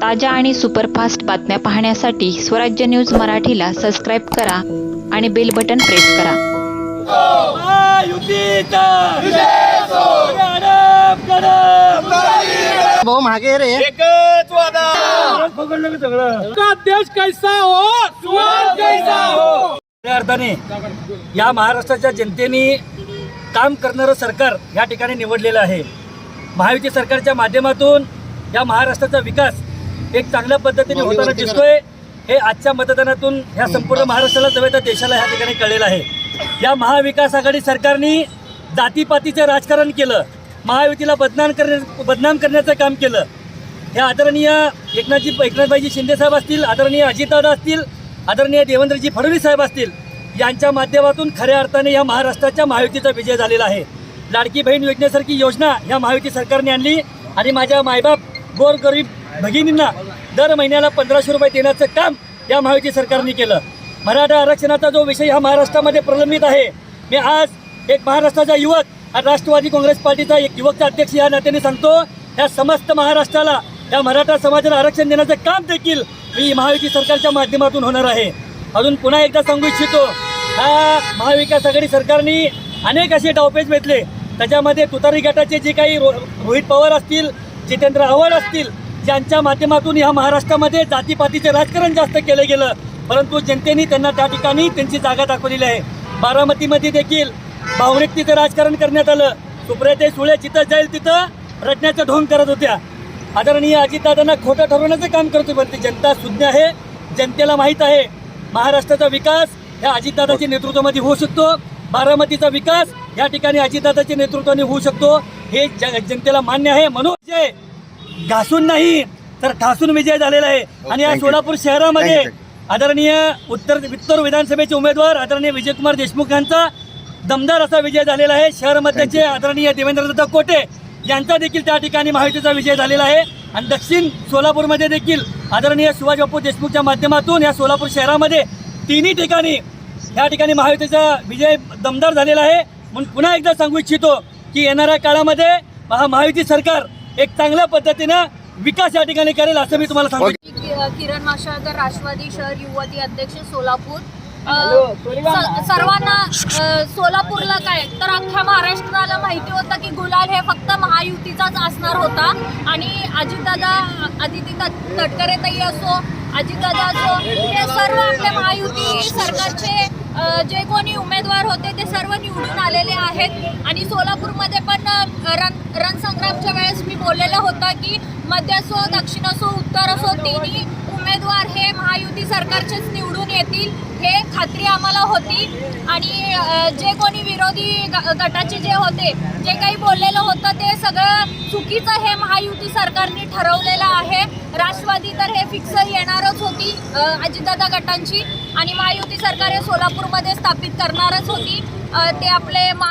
ताज्या आणि सुपरफास्ट बातम्या पाहण्यासाठी स्वराज्य न्यूज मराठीला सबस्क्राईब करा आणि बेल बटन प्रेस करा. भाऊ मागे रे. देश कैसा हो? कैसा हो? खऱ्या अर्थाने या महाराष्ट्राच्या जनतेने काम करणारं सरकार या ठिकाणी निवडलेलं आहे. महायुती सरकारच्या माध्यमातून या महाराष्ट्राचा विकास एक चांगल्या पद्धतीने होताना दिसतोय. हे आजच्या मतदानातून ह्या संपूर्ण महाराष्ट्राला नव्हे तर देशाला ह्या ठिकाणी कळलेलं आहे. या महाविकास आघाडी सरकारने जातीपातीचं राजकारण केलं. महायुतीला बदनाम करण्या बदनाम करण्याचं काम केलं. हे आदरणीय एकनाथजी एकनाथभाईजी शिंदे साहेब असतील आदरणीय अजितदादा असतील आदरणीय देवेंद्रजी फडणवीस साहेब असतील यांच्या माध्यमातून खऱ्या अर्थाने या महाराष्ट्राच्या महायुतीचा विजय झालेला आहे. लाडकी बहीण योजनेसारखी योजना या महायुती सरकारने आणली आणि माझ्या मायबाप गोरगरीब भगिनींना दर महिन्याला पंधराशे रुपये देण्याचं काम या महायुती सरकारने केलं. मराठा आरक्षणाचा जो विषय हा महाराष्ट्रामध्ये प्रलंबित आहे मी आज एक महाराष्ट्राचा युवक आणि राष्ट्रवादी काँग्रेस पार्टीचा एक युवकचा अध्यक्ष या नात्याने सांगतो या समस्त महाराष्ट्राला या मराठा समाजाला आरक्षण देण्याचं काम देखील मी महायुती सरकारच्या माध्यमातून होणार आहे. अजून पुन्हा एकदा सांगू इच्छितो हा महाविकास आघाडी सरकारने अनेक असे डावपेच घेतले. त्याच्यामध्ये तुतारी गटाचे जे काही रो रोहित पवार असतील जितेंद्र आव्हाड असतील ज्यांच्या माध्यमातून या महाराष्ट्रामध्ये जातीपातीचे राजकारण जास्त केलं गेलं परंतु जनतेने त्यांना त्या ठिकाणी त्यांची जागा दाखवलेली आहे. बारामतीमध्ये देखील भावनिकतेचं राजकारण करण्यात आलं. सुप्रियाताई सुळे जिथं जाईल तिथं रटण्याचं ढोंग करत होत्या. आदरणीय अजितदादांना खोटं ठरवण्याचं काम करतो पण ती जनता सुज्ञ आहे जनतेला माहीत आहे. महाराष्ट्राचा विकास ह्या अजितदादाच्या नेतृत्वामध्ये होऊ शकतो. बारामतीचा विकास या ठिकाणी अजितदादाच्या नेतृत्वाने होऊ शकतो. हे ज- जनतेला मान्य आहे. म्हणून जे घासून नाही तर ठासून विजय झालेला आहे. आणि या सोलापूर शहरामध्ये आदरणीय उत्तर उत्तर विधानसभेचे उमेदवार आदरणीय विजयकुमार देशमुख यांचा दमदार असा विजय झालेला आहे. शहर मध्याचे आदरणीय देवेंद्रदत्त कोटे यांचा देखील त्या ठिकाणी महायुतीचा विजय झालेला आहे. आणि दक्षिण सोलापूरमध्ये देखील आदरणीय सुभाष बापू देशमुखच्या माध्यमातून या सोलापूर शहरामध्ये तिन्ही ठिकाणी या ठिकाणी महायुतीचा विजय दमदार झालेला आहे. म्हणून पुन्हा एकदा सांगू इच्छितो की येणाऱ्या काळामध्ये महा महायुती सरकार एक चांगल्या पद्धतीनं विकास या ठिकाणी करेल असं मी तुम्हाला सांगू कि- किरण माशाळकर राष्ट्रवादी शहर युवती अध्यक्ष सोलापूर. स- सर्वांना अ, सोलापूरला काय? तर अख्ख्या महाराष्ट्राला माहिती होतं की गुलाल हे फक्त महायुतीचाच असणार होता. आणि अजितदादा तट- तटकरे ताई असो अजितदादा असो हे सर्व आपल्या महायुती सरकारचे अ, जे कोणी उमेदवार होते ते सर्व निवडून आलेले आहेत. आणि सोलापूरमध्ये रण रणसंग्रामच्या वेळेस मी बोललेलं होतं की मध्य असो दक्षिण असो उत्तर असो तिन्ही उमेदवार हे महायुती सरकारचेच निवडून येतील हे खात्री आम्हाला होती. आणि जे कोणी विरोधी ग- गटाचे जे होते जे काही बोललेलं होतं ते सगळं चुकीचं हे महायुती सरकारने ठरवलेलं आहे. राष्ट्रवादी तर हे फिक्स येणारच होती अजितदादा गटांची. आणि महायुती सरकार हे सोलापूरमध्ये स्थापित करणारच होती. ते आपले मा